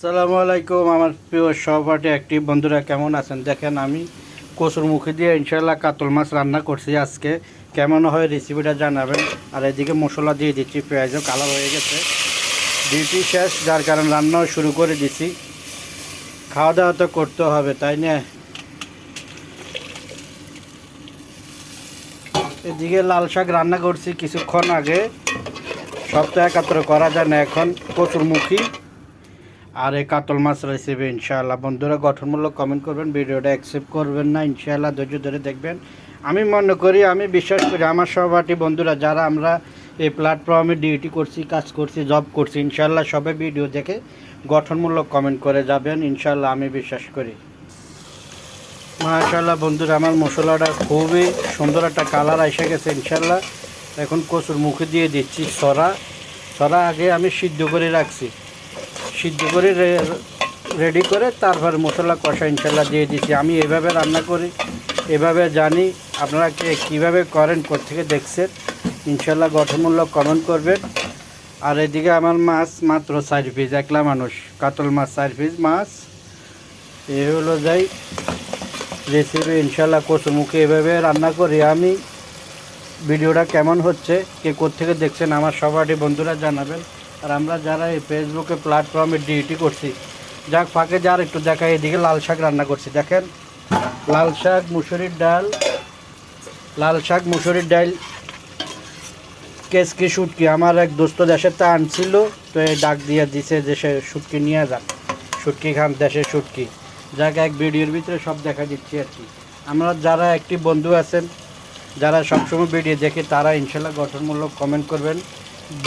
আসসালামু আলাইকুম, আমার প্রিয় সহপাঠী একটি বন্ধুরা, কেমন আছেন? দেখেন, আমি কচুর মুখে দিয়ে ইনশাল্লাহ কাতল মাছ রান্না করছি আজকে। কেমন হয় রেসিপিটা জানাবেন। আর এদিকে মশলা দিয়ে দিচ্ছি, পেঁয়াজও কালার হয়ে গেছে। ডিউটি শেষ, যার কারণে রান্নাও শুরু করে দিছি। খাওয়া দাওয়া তো করতে হবে, তাই না? এদিকে লাল শাক রান্না করছি কিছুক্ষণ আগে। সব তো একাত্র করা যায় না এখন, কচুর মুখী। আর এই কাতল মাছ রেসিপি ইনশাআল্লাহ। বন্ধুরা, গঠনমূলক কমেন্ট করবেন, ভিডিওটা অ্যাকসেপ্ট করবেন না, ইনশাআল্লাহ ধৈর্য ধরে দেখবেন। আমি মনে করি, আমি বিশ্বাস করি, আমার সহপাঠী বন্ধুরা, যারা আমরা এই প্ল্যাটফর্মে ডিউটি করছি, কাজ করছি জব করছি, ইনশাআল্লাহ সবাই ভিডিও দেখে গঠনমূলক কমেন্ট করে যাবেন, ইনশাআল্লাহ আমি বিশ্বাস করি। মাশাআল্লাহ বন্ধুরা, আমার মশলাটা খুবই সুন্দর একটা কালার এসে গেছে, ইনশাআল্লাহ। এখন কচুর মুখে দিয়ে দিচ্ছি, সরা। সরা আগে আমি সিদ্ধ করে রাখছি। সিদ্ধ করে রেডি করে তারপর মশলা কষা ইনশাল্লাহ দিয়ে দিচ্ছি। আমি এভাবে রান্না করি, এভাবে জানি আপনারা কে কীভাবে করেন কোথেকে দেখছেন। ইনশাল্লাহ গঠনমূলক কমেন্ট করবেন। আর এদিকে আমার মাছ মাত্র চার পিস একলা মানুষ, কাতল মাছ চার পিস মাছ। এ হলো যাই রেসিপি ইনশাল্লাহ কচুমুখে এভাবে রান্না করি আমি। ভিডিওটা কেমন হচ্ছে, কে কোথেকে দেখছেন, আমার সবারই বন্ধুরা জানাবেন। আর আমরা যারা এই ফেসবুকে প্ল্যাটফর্মে ডিউটি করছি, যাক ফাঁকে যার একটু দেখা এদিকে লাল শাক রান্না করছি। দেখেন, লাল শাক, মুসুরির ডাল, লাল শাক, মুসুরির ডাল, কেসকি শুটকি। আমার এক দোস্ত দেশের তা আনছিল, তো এই ডাক দিয়ে দিছে সে শুটকি নিয়ে যাক। শুটকি খান দেশের শুটকি। যাক, এক ভিডিওর ভিতরে সব দেখা দিচ্ছি আর কি। আমরা যারা একটি বন্ধু আছেন, যারা সবসময় ভিডিও দেখে, তারা ইনশাল্লাহ গঠনমূলক কমেন্ট করবেন।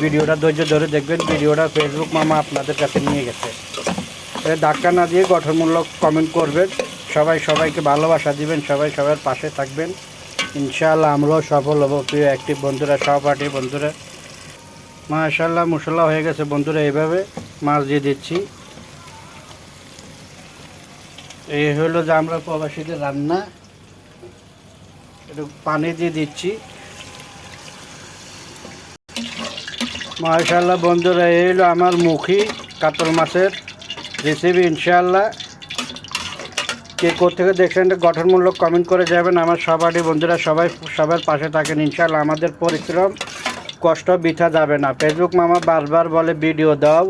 ভিডিওটা ধৈর্য ধরে দেখবেন। ভিডিওটা ফেসবুক মামা আপনাদের কাছে নিয়ে গেছে। ধাক্কা না দিয়ে গঠনমূলক কমেন্ট করবেন। সবাই সবাইকে ভালোবাসা দিবেন, সবাই সবার পাশে থাকবেন। ইনশাআল্লাহ আমরাও সফল হব। প্রিয় অ্যাক্টিভ বন্ধুরা, সহপাঠী বন্ধুরা। মাশাল্লাহ মশলা হয়ে গেছে বন্ধুরা এইভাবে। মাছ দিয়ে দিচ্ছি। এই হলো যে আমরা প্রবাসীদের রান্না। একটু পানি দিয়ে দিচ্ছি। মাশাল্লাহ বন্ধুরা, এই হলো আমার মুখী কাতল মাছের রেসিপি ইনশাল্লাহ কে কোথেকে দেখছেন গঠনমূলক কমেন্ট করে যাবেন। আমার সবারই বন্ধুরা, সবাই সবার পাশে থাকেন ইনশাল্লাহ আমাদের পরিশ্রম, কষ্ট বৃথা যাবে না। ফেসবুক মামা বারবার বলে, ভিডিও দাও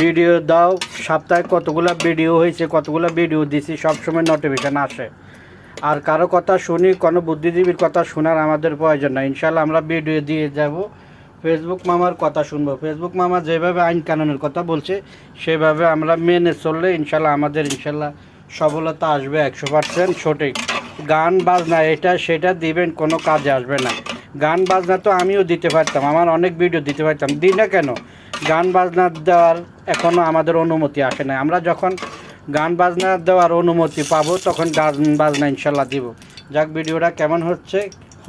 ভিডিও দাও। সপ্তাহে কতগুলো ভিডিও হয়েছে, কতগুলো ভিডিও দিছি? সবসময় নোটিফিকেশান আসে। আর কারও কথা শুনি, কোনো বুদ্ধিজীবীর কথা শোনার আমাদের প্রয়োজন না ইনশাল্লাহ আমরা ভিডিও দিয়ে যাব। ফেসবুক মামার কথা শুনব। ফেসবুক মামা যেভাবে আইন কানুনের কথা বলছে, সেভাবে আমরা মেনে চললে ইনশাল্লাহ আমাদের ইনশাল্লাহ সফলতা আসবে একশো পার্সেন্ট সঠিক। গান, বাজনা, এটা সেটা দিবেন, কোনো কাজে আসবে না। গান, বাজনা তো আমিও দিতে পারতাম, আমার অনেক ভিডিও দিতে পারতাম। দিই না কেন? গান, বাজনা দেওয়ার এখনও আমাদের অনুমতি আসে না আমরা যখন গান, বাজনা দেওয়ার অনুমতি পাবো, তখন গান, বাজনা ইনশাল্লাহ দিব। যাক, ভিডিওটা কেমন হচ্ছে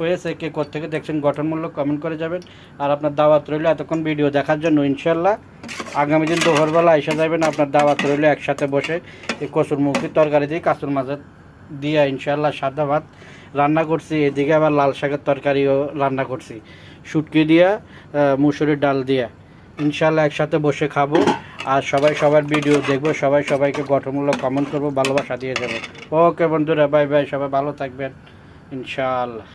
হয়েছে, কে থেকে দেখছেন, গঠনমূলক কমেন্ট করে যাবেন। আর আপনার দাওয়াত রইল এতক্ষণ ভিডিও দেখার জন্য ইনশাল্লাহ আগামী দিন দুপুরবেলা এসে যাবেন, আপনার দাওয়াত রইল একসাথে বসে, এই কচুর মুখি তরকারি দিয়ে, কাঁচুর মাছের দিয়ে ইনশাল্লাহ সাদা ভাত রান্না করছি। এদিকে আবার লাল শাকের তরকারিও রান্না করছি। শুটকি দিয়া মুসুরির ডাল দিয়া। ইনশাল্লাহ একসাথে বসে খাব। আর সবাই সবার ভিডিও দেখব, সবাই সবাইকে গঠনমূলক কমেন্ট করব, ভালোবাসা দিয়ে যাব ওকে বন্ধুরা বাই বাই সবাই ভালো থাকবেন, ইনশাআল্লাহ।